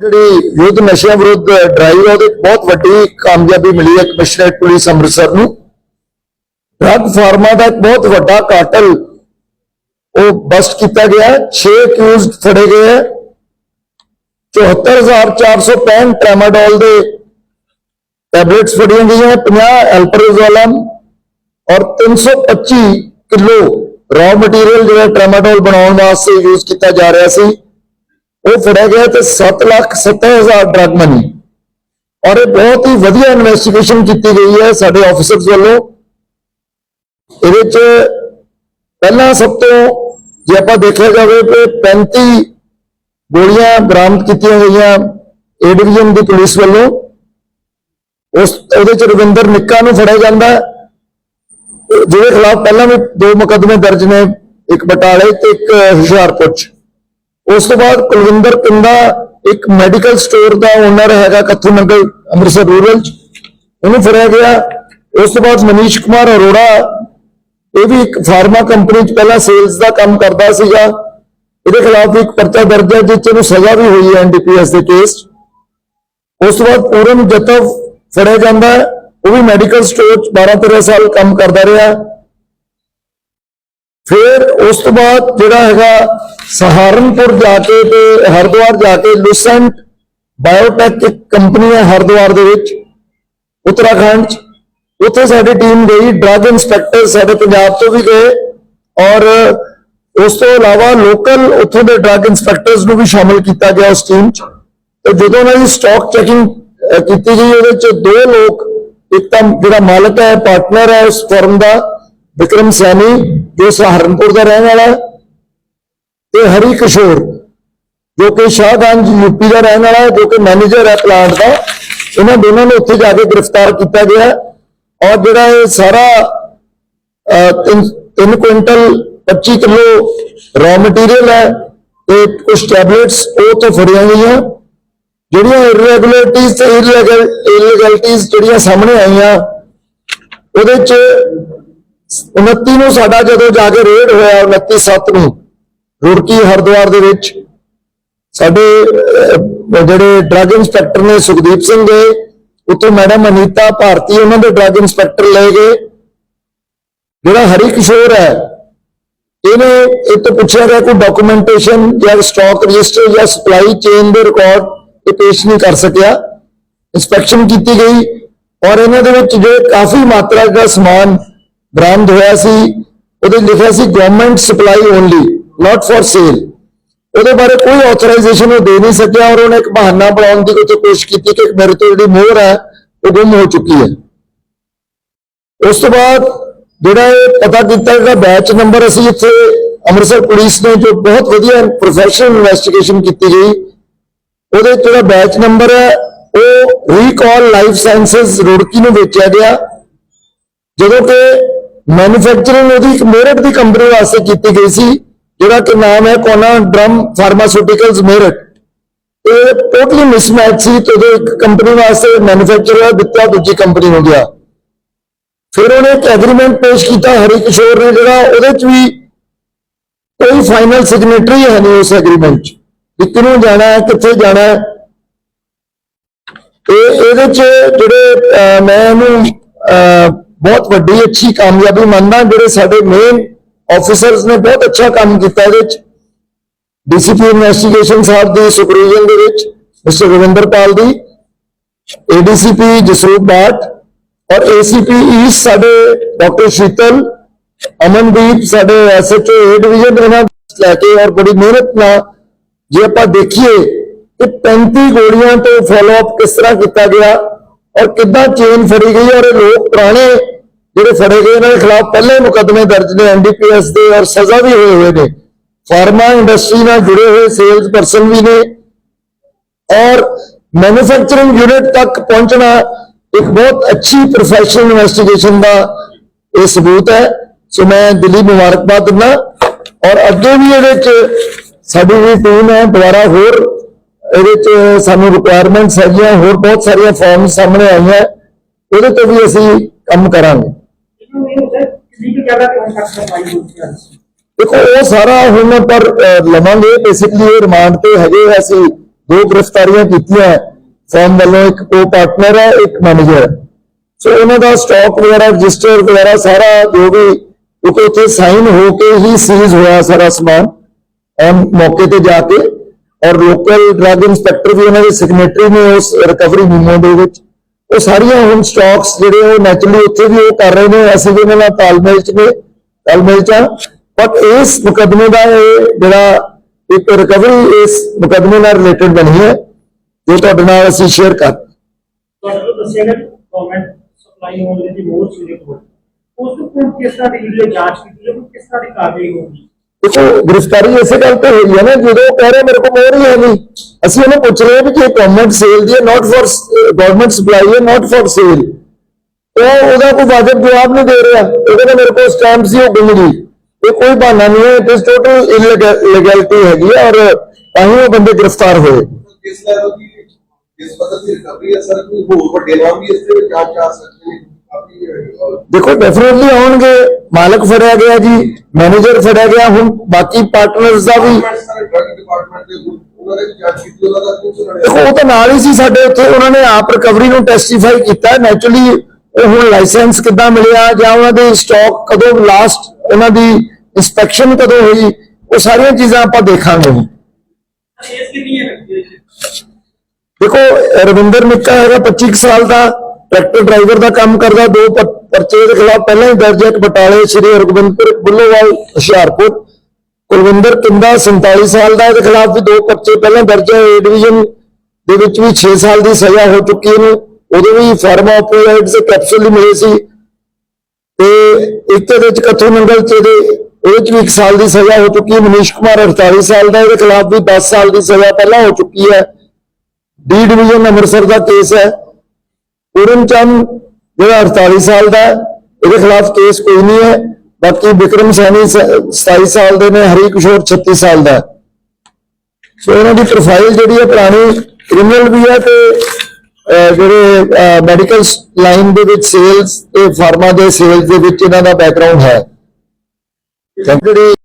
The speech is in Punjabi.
ਜਿਹੜੀ ਯੁੱਧ ਨਸ਼ਿਆਂ ਵਿਰੁੱਧ ਡਰਾਈਵ ਹੈ ਉਹਦੇ ਬਹੁਤ ਵੱਡੀ ਕਾਮਯਾਬੀ ਮਿਲੀ ਹੈ ਕਮਿਸ਼ਨਰੇਟ ਪੁਲਿਸ ਅੰਮ੍ਰਿਤਸਰ ਨੂੰ। ਡਰੱਗ ਫਾਰਮਾ ਦਾ ਬਹੁਤ ਵੱਡਾ ਕਾਟਲ ਉਹ ਬਸਟ ਕੀਤਾ ਗਿਆ 6 ਅਕਿਊਜ਼ਡ ਫੜੇ ਗਏ ਹੈ। 74465 ਟ੍ਰੈਮਾਡੋਲ ਦੇ ਟੈਬਲੇਟਸ ਫੜੀਆਂ ਗਈਆਂ 50 ਐਲਪਰੋਜ਼ੋਲਮ ਔਰ 325 ਕਿਲੋ ਰॉ ਮਟੀਰੀਅਲ ਜਿਹੜਾ ਟ੍ਰੈਮਾਡੋਲ ਬਣਾਉਣ ਵਾਸਤੇ ਯੂਜ਼ ਕੀਤਾ ਜਾ ਰਿਹਾ ਸੀ। ਉਹ ਫੜਿਆ ਗਿਆ ਤੇ 7 ਲੱਖ 70 ਹਜ਼ਾਰ ਡਰਗ ਮਨੀ ਔਰ ਇਹ ਬਹੁਤ ਹੀ ਵਧੀਆ ਇਨਵੈਸਟੀਗੇਸ਼ਨ ਕੀਤੀ ਗਈ ਹੈ ਸਾਡੇ ਆਫੀਸਰਸ ਵੱਲੋਂ। ਇਹਦੇ ਚ ਪਹਿਲਾਂ ਸਭ ਤੋਂ ਜੇ ਆਪਾਂ ਦੇਖਿਆ ਜਾਵੇ ਕਿ 35 ਗੋਲੀਆਂ ਬਰਾਮਦ ਕੀਤੀਆਂ ਗਈਆਂ ਏ ਡਿਵੀਜ਼ਨ ਦੀ ਪੁਲਿਸ ਵੱਲੋਂ। ਉਸ ਉਹਦੇ ਚ ਰਵਿੰਦਰ ਨਿੱਕਾ ਨੂੰ ਫੜਿਆ ਜਾਂਦਾ। ਜਿਹਦੇ ਖਿਲਾਫ ਪਹਿਲਾਂ ਵੀ ਦੋ ਮੁਕੱਦਮੇ ਦਰਜ ਨੇ, ਇੱਕ ਬਟਾਲੇ ਤੇ ਇੱਕ ਹੁਸ਼ਿਆਰਪੁਰ ਚ। ਉਸ ਤੋਂ ਬਾਅਦ ਕੁਲਵਿੰਦਰ ਪਿੰਡਾ ਇੱਕ ਮੈਡੀਕਲ ਸਟੋਰ ਦਾ ਓਨਰ ਹੈਗਾ ਕੱਥੂ ਨੰਗਲ ਅੰਮ੍ਰਿਤਸਰ ਰੂਰਲ ਚ। ਉਹਨੂੰ ਫੜਿਆ ਗਿਆ। ਉਸ ਤੋਂ ਬਾਅਦ ਮਨੀਸ਼ ਕੁਮਾਰ ਅਰੋੜਾ, ਇਹ ਵੀ ਇੱਕ ਫਾਰਮਾ ਕੰਪਨੀ ਚ ਪਹਿਲਾਂ ਸੇਲਸ ਦਾ ਕੰਮ ਕਰਦਾ ਸੀਗਾ। ਇਹਦੇ ਖਿਲਾਫ ਇੱਕ ਪਰਚਾ ਦਰਜ ਹੈ, ਜਿਸ 'ਚ ਇਹਨੂੰ ਸਜ਼ਾ ਵੀ ਹੋਈ ਹੈ ਐਨਡੀਪੀਐਸ ਦੇ ਕੇਸ 'ਚ। ਉਸ ਤੋਂ ਬਾਅਦ ਪੂਰਨ ਜਤਵ ਫੜਿਆ ਜਾਂਦਾ ਉਹ ਵੀ ਮੈਡੀਕਲ ਸਟੋਰ 'ਚ 12 13 ਸਾਲ ਕੰਮ ਕਰਦਾ ਰਿਹਾ। ਫਿਰ ਉਸ ਤੋਂ ਬਾਅਦ ਜਿਹੜਾ ਹੈਗਾ ਸਹਾਰਨਪੁਰ ਜਾ ਕੇ ਤੇ ਹਰਿਦੁਆਰ ਜਾ ਕੇ ਲੁਸੈਂਟ ਬਾਇਓਟੈਕ ਇੱਕ ਕੰਪਨੀ ਹੈ ਹਰਿਦੁਆਰ ਦੇ ਵਿੱਚ, ਉੱਤਰਾਖੰਡ 'ਚ। ਉੱਥੇ ਸਾਡੀ ਟੀਮ ਗਈ ਡਰੱਗ ਇੰਸਪੈਕਟਰ ਸਾਡੇ ਪੰਜਾਬ ਤੋਂ ਵੀ ਗਏ ਔਰ ਉਸ ਤੋਂ ਇਲਾਵਾ ਲੋਕਲ ਉੱਥੋਂ ਦੇ ਡਰੱਗ ਇੰਸਪੈਕਟਰਸ ਨੂੰ ਵੀ ਸ਼ਾਮਲ ਕੀਤਾ ਗਿਆ ਉਸ ਟੀਮ 'ਚ। ਤੇ ਜਦੋਂ ਉਹਨਾਂ ਦੀ ਸਟਾਕ ਚੈਕਿੰਗ ਕੀਤੀ ਗਈ, ਉਹਦੇ 'ਚ ਦੋ ਲੋਕ, ਇੱਕ ਤਾਂ ਜਿਹੜਾ ਮਾਲਕ ਹੈ ਪਾਰਟਨਰ ਹੈ ਉਸ ਫਰਮ ਦਾ, ਵਿਕਰਮ ਸੈਣੀ ਜੋ ਸਹਾਰਨਪੁਰ ਦਾ ਰਹਿਣ ਵਾਲਾ ਤੇ ਹਰੀ ਕਿਸ਼ੋਰ, ਜੋ ਕਿ ਸ਼ਾਹਗੰਜ ਯੂਪੀ ਦਾ ਰਹਿਣ ਵਾਲਾ ਜੋ ਕਿ ਮੈਨੇਜਰ ਹੈ ਪਲਾਂਟ ਦਾ, ਇਹਨਾਂ ਦੋਨਾਂ ਨੂੰ ਉੱਥੇ ਜਾ ਕੇ ਗ੍ਰਿਫਤਾਰ ਕੀਤਾ ਗਿਆ ਹੈ। ਔਰ ਜਿਹੜਾ ਇਹ ਸਾਰਾ 3 ਕੁਇੰਟਲ 25 ਕਿਲੋ ਰॉ ਮਟੀਰੀਅਲ ਹੈ ਤੇ ਕੁਝ ਟੈਬਲੇਟਸ ਉਹ ਤੋਂ ਫੜੀਆਂ ਗਈਆਂ, ਜਿਹੜੀਆਂ ਇਰੈਗੂਲਰਿਟੀਜ਼ ਤੇ ਇਲੀਗੈਲਿਟੀਆਂ ਜਿਹੜੀਆਂ ਸਾਹਮਣੇ ਆਈਆਂ, ਉਹਦੇ ਚ 29 ਨੂੰ ਸਾਡਾ ਜਦੋਂ ਜਾ ਕੇ ਰੇਡ ਹੋਇਆ 29 7 ਨੂੰ, ਰੁੜਕੀ ਹਰਿਦੁਆਰ ਦੇ ਵਿੱਚ, ਸਾਡੇ ਜਿਹੜੇ ਡਰੱਗ ਇੰਸਪੈਕਟਰ ਨੇ ਸੁਖਦੀਪ ਸਿੰਘ ਗਏ ਉੱਥੇ ਮੈਡਮ ਅਨੀਤਾ ਭਾਰਤੀ, ਉਹਨਾਂ ਦੇ ਡਰੱਗ ਇੰਸਪੈਕਟਰ ਲੈ ਗਏ। ਜਿਹੜਾ ਹਰੀ ਕਿਸ਼ੋਰ ਹੈ, ਇਹਨੇ ਇਹ ਤੋਂ ਪੁੱਛਿਆ ਗਿਆ, ਕੋਈ ਡਾਕੂਮੈਂਟੇਸ਼ਨ ਜਾਂ ਸਟਾਕ ਰਜਿਸਟਰ ਜਾਂ ਸਪਲਾਈ ਚੇਨ ਦੇ ਰਿਕਾਰਡ ਇਹ ਪੇਸ਼ ਨਹੀਂ ਕਰ ਸਕਿਆ। ਇਨਸਪੈਕਸ਼ਨ ਕੀਤੀ ਗਈ, ਔਰ ਇਹਨਾਂ ਦੇ ਵਿੱਚ ਜੋ ਕਾਫੀ ਮਾਤਰਾ ਦਾ ਸਮਾਨ ਬਰਾਮਦ ਹੋਇਆ ਸੀ। ਉਹਦੇ ਲਿਖਿਆ ਸੀ government supply only not for sale ਉਹਦੇ ਬਾਰੇ ਕੋਈ ਆਥੋਰਾਈਜ਼ੇਸ਼ਨ ਉਹ ਦੇ ਨਹੀਂ ਸਕਿਆ ਔਰ ਉਹਨੇ ਇੱਕ ਬਹਾਨਾ ਬਣਾਉਣ ਦੀ ਕੋਸ਼ਿਸ਼ ਕੀਤੀ ਕਿ ਮੇਰੇ ਤੋਂ ਜਿਹੜੀ ਮੋਹਰ ਹੈ, ਉਹ ਗੁੰਮ ਹੋ ਚੁੱਕੀ ਹੈ। ਉਸ ਤੋਂ ਬਾਅਦ ਜਿਹੜਾ ਇਹ ਪਤਾ ਕੀਤਾ ਕਿ ਬੈਚ ਨੰਬਰ ਅਸੀਂ ਇੱਥੇ ਅੰਮ੍ਰਿਤਸਰ ਪੁਲਿਸ ਨੇ ਜੋ ਬਹੁਤ ਵਧੀਆ ਪ੍ਰੋਫੈਸ਼ਨਲ ਇਨਵੈਸਟੀਗੇਸ਼ਨ ਕੀਤੀ ਗਈ, ਉਹਦੇ ਜਿਹੜਾ ਬੈਚ ਨੰਬਰ ਹੈ, ਉਹ ਰੀਕਾਲ ਲਾਈਫ ਸਾਇੰਸਸ ਰੁੜਕੀ ਨੂੰ ਵੇਚਿਆ ਗਿਆ। ਜਦੋਂ ਕਿ ਮੈਨੂਫੈਕਚਰਿੰਗ ਉਹਦੀ ਇੱਕ ਮੇਰਠ ਦੀ ਕੰਪਨੀ ਵਾਸਤੇ ਕੀਤੀ ਗਈ ਸੀ ਜਿਹੜਾ ਕਿ ਨਾਮ ਹੈ ਕੋਨਾ ਡਰਮ ਫਾਰਮਾਸਿਊਟੀਕਲਸ ਮੇਰਠ ਇਹ ਟੋਟਲੀ ਮਿਸਮੈਚ ਸੀ ਤੇ ਇੱਕ ਕੰਪਨੀ ਵਾਸਤੇ ਮੈਨੂਫੈਕਚਰ ਦਿੱਤਾ ਦੂਜੀ ਕੰਪਨੀ ਨੂੰ ਗਿਆ। ਫਿਰ ਉਹਨੇ ਇੱਕ ਐਗਰੀਮੈਂਟ ਪੇਸ਼ ਕੀਤਾ ਹਰੀ ਕਿਸ਼ੋਰ ਨੇ ਜਿਹੜਾ ਉਹਦੇ ਚ ਵੀ ਕੋਈ ਫਾਈਨਲ ਸਿਗਨੇਟਰੀ ਹੈ ਨਹੀਂ ਉਸ ਐਗਰੀਮੈਂਟ ਚ ਵੀ ਕਿਹਨੂੰ ਜਾਣਾ ਹੈ ਕਿੱਥੇ ਜਾਣਾ ਹੈ। ਇਹ ਇਹਦੇ ਚ ਜਿਹੜੇ ਮੈਂ ਇਹਨੂੰ ਅਹ, ਬਹੁਤ ਵੱਡੀ ਅੱਛੀ ਕਾਮਯਾਬੀ ਮੰਨਦਾ, ਜਿਹੜੇ ਸਾਡੇ ਮੇਨ ਆਫੀਸਰਸ ਨੇ ਬਹੁਤ ਅੱਛਾ ਕੰਮ ਕੀਤਾ ਇਹਦੇ ਚ ਡੀਸੀਪੀ ਇਨਵੈਸਟੀਗੇਸ਼ਨ ਸਾਹਿਬ ਦੀ ਸੁਪਰਵਿਜ਼ਨ ਦੇ ਵਿੱਚ ਮਿਸਟਰ ਰਵਿੰਦਰਪਾਲ ਦੀ ਏਡੀਸੀਪੀ ਜਸਰੂਪ ਬਾਟ ਔਰ ਏਸੀਪੀ ਈਸਟ ਸਾਡੇ ਡਾਕਟਰ ਸ਼ੀਤਲ, ਅਮਨਦੀਪ ਸਾਡੇ ਐਸਐਚਓ ਏ ਡਿਵੀਜ਼ਨ ਇਹਨਾਂ ਲੈ ਕੇ ਔਰ ਬੜੀ ਮਿਹਨਤ ਨਾਲ ਜੇ ਆਪਾਂ ਦੇਖੀਏ ਕਿ 35 ਗੋਲੀਆਂ ਤੋਂ ਫਾਲੋ ਅਪ ਕਿਸ ਤਰ੍ਹਾਂ ਕੀਤਾ ਗਿਆ ਔਰ ਕਿੱਦਾਂ ਚੇਨ ਫੜੀ ਗਈ ਔਰ ਇਹ ਲੋਕ ਪੁਰਾਣੇ ਜਿਹੜੇ ਫੜੇ ਗਏ ਇਹਨਾਂ ਦੇ ਖਿਲਾਫ ਪਹਿਲੇ ਮੁਕੱਦਮੇ ਦਰਜ ਨੇ ਐਨਡੀਪੀਐਸ ਦੇ ਔਰ ਸਜ਼ਾ ਵੀ ਹੋਏ ਹੋਏ ਨੇ। ਫਾਰਮਾ ਇੰਡਸਟਰੀ ਨਾਲ ਜੁੜੇ ਹੋਏ ਸੇਲਸ ਪਰਸਨ ਵੀ ਨੇ। ਔਰ ਮੈਨੂਫੈਕਚਰਿੰਗ ਯੂਨਿਟ ਤੱਕ ਪਹੁੰਚਣਾ ਇੱਕ ਬਹੁਤ ਅੱਛੀ ਪ੍ਰੋਫੈਸ਼ਨਲ ਇਨਵੈਸਟੀਗੇਸ਼ਨ ਦਾ ਇਹ ਸਬੂਤ ਹੈ। ਸੋ ਮੈਂ ਦਿੱਲੀ ਮੁਬਾਰਕਬਾਦ ਦਿੰਦਾ। ਔਰ ਅੱਗੇ ਵੀ ਇਹਦੇ ਚ ਸਾਡੀ ਵੀ ਟੀਮ ਹੈ, ਦੁਬਾਰਾ ਹੋਰ ਇਹਦੇ ਚ ਸਾਨੂੰ ਰਿਕੁਆਇਰਮੈਂਟਸ ਹੈਗੀਆਂ, ਹੋਰ ਬਹੁਤ ਸਾਰੀਆਂ ਫਾਰਮਸ ਸਾਹਮਣੇ ਆਈਆਂ। ਉਹਦੇ ਤੇ ਵੀ ਅਸੀਂ ਕੰਮ ਕਰਾਂਗੇ। ਦੇਖੋ, ਉਹ ਸਾਰਾ ਹੁਣ ਪਰ ਲਵਾਂਗੇ। ਬੇਸਿਕਲੀ ਇਹ ਰਿਮਾਂਡ ਤੇ ਹੈਗੇ ਅਸੀਂ ਦੋ ਗ੍ਰਿਫਤਾਰੀਆਂ ਕੀਤੀਆਂ। ਫਰਮ ਵੱਲੋਂ ਇੱਕ ਕੋ ਪਾਰਟਨਰ ਹੈ ਇੱਕ ਮੈਨੇਜਰ ਸੋ ਉਹਨਾਂ ਦਾ ਸਟਾਕ ਵਗੈਰਾ ਰਜਿਸਟਰ ਵਗੈਰਾ ਸਾਰਾ ਜੋ ਵੀ ਕਿਉਂਕਿ ਉੱਥੇ ਸਾਈਨ ਹੋ ਕੇ ਹੀ ਸੀਜ਼ ਹੋਇਆ ਸਾਰਾ ਸਮਾਨ। ਐਮ ਮੌਕੇ ਤੇ ਜਾ ਕੇ ਔਰ ਲੋਕਲ ਡਰੱਗ ਇੰਸਪੈਕਟਰ ਵੀ ਉਹਨਾਂ ਦੇ ਸਿਗਨੇਟਰੀ ਨੇ ਉਸ ਰਿਕਵਰੀ ਮੀਮੋ ਦੇ ਵਿੱਚ। ਉਹ ਸਾਰੀਆਂ ਹੁਣ ਸਟਾਕਸ ਜਿਹੜੇ ਉਹ ਨੈਚੁਰਲੀ ਉੱਥੇ ਵੀ ਉਹ ਕਰ ਰਹੇ ਨੇ, ਅਸੀਂ ਵੀ ਉਹਨਾਂ ਨਾਲ ਤਾਲਮੇਲ ਚ ਨੇ, ਤਾਲਮੇਲ ਚ ਬਟ ਇਸ ਮੁਕਦਮੇ ਦਾ ਇਹ ਜਿਹੜਾ ਇੱਕ ਰਿਕਵਰੀ ਇਸ ਮੁਕਦਮੇ ਨਾਲ ਰਿਲੇਟਡ ਬਣੀ ਹੈ, ਜੋ ਤੁਹਾਡੇ ਨਾਲ ਅਸੀਂ ਸ਼ੇਅਰ ਕਰ ਤੁਹਾਡੇ ਦੱਸਿਆ ਗਿਆ ਗਵਰਨਮੈਂਟ ਸਪਲਾਈ ਹੋਣ ਦੀ ਮੋਰ ਸੀਰੀਅਸ ਹੋ ਉਸ ਤੋਂ ਕਿਸ ਤਰ੍ਹਾਂ ਦੀ ਜਾਂਚ ਕੀਤੀ ਜਾਊਗੀ ਕਿਸ ਤਰ੍ਹਾਂ ਦੀ ਕਾਰਵਾਈ ਹੋਊਗੀ? ਗ੍ਰਿਫਤਾਰੀ ਇਸੇ ਗੱਲ ਤੇ ਹੋਈ ਹੈ ਨਾ ਜਦੋਂ ਉਹ ਕਹਿ ਰਹੇ ਮੇਰੇ ਕੋਲ ਮੋਹਰ ਹੀ ਹੈ ਨਹੀਂ ਅਸੀਂ ਉਹਨੂੰ ਪੁੱਛ ਰਹੇ ਹਾਂ ਵੀ ਕਿ ਗਵਰਨਮੈਂਟ ਸੇਲ ਦੀ ਹੈ ਨਾਟ ਫॉर ਗਵਰਨਮੈਂਟ ਸਪਲਾਈ ਹੈ ਨਾਟ ਫॉर ਸੇਲ ਉਹ ਉਹਦਾ ਕੋਈ ਵਾਜਬ ਜਵਾਬ ਨਹੀਂ ਦੇ ਰਿਹਾ ਉਹ ਕਹਿੰਦਾ ਮੇਰੇ ਕੋਲ ਸਟੈਂਪ ਸੀ ਉਹ ਗੁੰਮ ਗਈ ਇਹ ਕੋਈ ਬਹਾਨਾ ਨਹੀਂ ਹੈ ਇਟ ਇਜ਼ ਟੋਟਲ ਇਲੀਗੈਲਿਟੀ ਹੈਗੀ ਹੈ ਔਰ ਤਾਂ ਹੀ ਉਹ ਬੰਦੇ ਗ੍ਰਿਫਤਾਰ ਹੋਏ ਕਿਸ ਲੈਵਲ ਦੀ ਇਸ ਪੱਧਰ ਦੀ ਰਿਕਵਰੀ ਹੈ ਸਰ ਕੋਈ ਹੋਰ ਵੱਡੇ ਨਾਮ ਵੀ ਇਸ ਦੇ ਵਿੱਚ ਆ ਜਾ ਸਕਦੇ ਨੇ ਕਾਫੀ ਅਹ, ਦੇਖੋ ਡੈਫੀਨਿਟਲੀ ਆਉਣਗੇ ਮਾਲਕ ਫੜਿਆ ਗਿਆ ਜੀ ਮੈਨੇਜਰ ਫੜਿਆ ਗਿਆ ਹੁਣ ਬਾਕੀ ਪਾਰਟਨਰਸ ਦਾ ਵੀ। ਦੇਖੋ ਉਹ ਤਾਂ ਨਾਲ ਹੀ ਸੀ ਸਾਡੇ ਉੱਥੇ ਉਹਨਾਂ ਨੇ ਆਪ ਰਿਕਵਰੀ ਨੂੰ ਟੈਸਟੀਫਾਈ ਕੀਤਾ। ਨੈਚੁਰਲੀ ਉਹ ਹੁਣ ਲਾਇਸੈਂਸ ਕਿੱਦਾਂ ਮਿਲਿਆ ਜਾਂ ਉਹਨਾਂ ਦੇ ਸਟਾਕ ਕਦੋਂ ਲਾਸਟ ਉਹਨਾਂ ਦੀ ਇਨਸਪੈਕਸ਼ਨ ਕਦੋਂ ਹੋਈ ਉਹ ਸਾਰੀਆਂ ਚੀਜ਼ਾਂ ਆਪਾਂ ਦੇਖਾਂਗੇ ਹੈ ਦੇਖੋ ਰਵਿੰਦਰ ਨਿੱਕਾ ਹੈਗਾ 25 ਕੁ ਸਾਲ ਦਾ ਟਰੈਕਟਰ ਡਰਾਈਵਰ ਦਾ ਕੰਮ ਕਰਦਾ ਦੋ ਪਰਚੇ ਦੇ ਖਿਲਾਫ ਪਹਿਲਾਂ ਹੀ ਦਰਜ ਹੈ ਇੱਕ ਬਟਾਲੇ ਸ਼੍ਰੀ ਹਰਗੋਬਿੰਦਪੁਰ ਬੁੱਲੋਵਾਲ ਹੁਸ਼ਿਆਰਪੁਰ। ਕੁਲਵਿੰਦਰ ਕਿੰਦਾ 47 ਸਾਲ ਦਾ, ਇਹਦੇ ਖਿਲਾਫ ਵੀ ਦੋ ਪਰਚੇ ਪਹਿਲਾਂ ਦਰਜ ਹੈ। ਏ ਡਿਵੀਜ਼ਨ ਦੇ ਵਿੱਚ ਵੀ 6 ਸਾਲ ਦੀ ਸਜ਼ਾ ਹੋ ਚੁੱਕੀ ਹੈ ਉਹਦੇ ਵੀ ਫਾਰਮਾ ਆਪੋਇਡਸ ਕੈਪਸੂਲ ਹੀ ਮਿਲੇ ਸੀ। ਤੇ ਇੱਕ ਦੇ ਵਿੱਚ ਕੱਥੂ ਨੰਗਲ ਚ ਦੇ ਉਹਦੇ ਚ ਵੀ 1 ਸਾਲ ਦੀ ਸਜ਼ਾ ਹੋ ਚੁੱਕੀ ਹੈ। ਮਨੀਸ਼ ਕੁਮਾਰ 48 ਸਾਲ ਦਾ, ਇਹਦੇ ਖਿਲਾਫ ਵੀ 10 ਸਾਲ ਦੀ ਸਜ਼ਾ ਪਹਿਲਾਂ ਹੋ ਚੁੱਕੀ ਹੈ। ਡੀ ਡਿਵੀਜ਼ਨ ਅੰਮ੍ਰਿਤਸਰ ਦਾ ਕੇਸ ਹੈ। ਪੂਰਨ ਚੰਦ ਜਿਹੜਾ 48 ਸਾਲ ਦਾ ਇਹਦੇ ਖਿਲਾਫ ਕੇਸ ਕੋਈ ਨਹੀਂ ਹੈ। ਬਾਕੀ ਵਿਕਰਮ ਸੈਣੀ ਸ- 27 ਸਾਲ ਦੇ ਨੇ, ਹਰੀ ਕਿਸ਼ੋਰ 36 ਸਾਲ ਦਾ ਸੋ ਇਹਨਾਂ ਦੀ ਪ੍ਰੋਫਾਈਲ ਜਿਹੜੀ ਹੈ ਪੁਰਾਣੀ ਕ੍ਰਿਮੀਨਲ ਵੀ ਹੈ ਤੇ ਜਿਹੜੇ ਮੈਡੀਕਲ ਲਾਈਨ ਦੇ ਵਿੱਚ ਸੇਲਸ ਤੇ ਫਾਰਮਾ ਦੇ ਸੇਲਸ ਦੇ ਵਿੱਚ ਇਹਨਾਂ ਦਾ ਬੈਕਗ੍ਰਾਉਂਡ ਹੈ। ਜਿਹੜੀ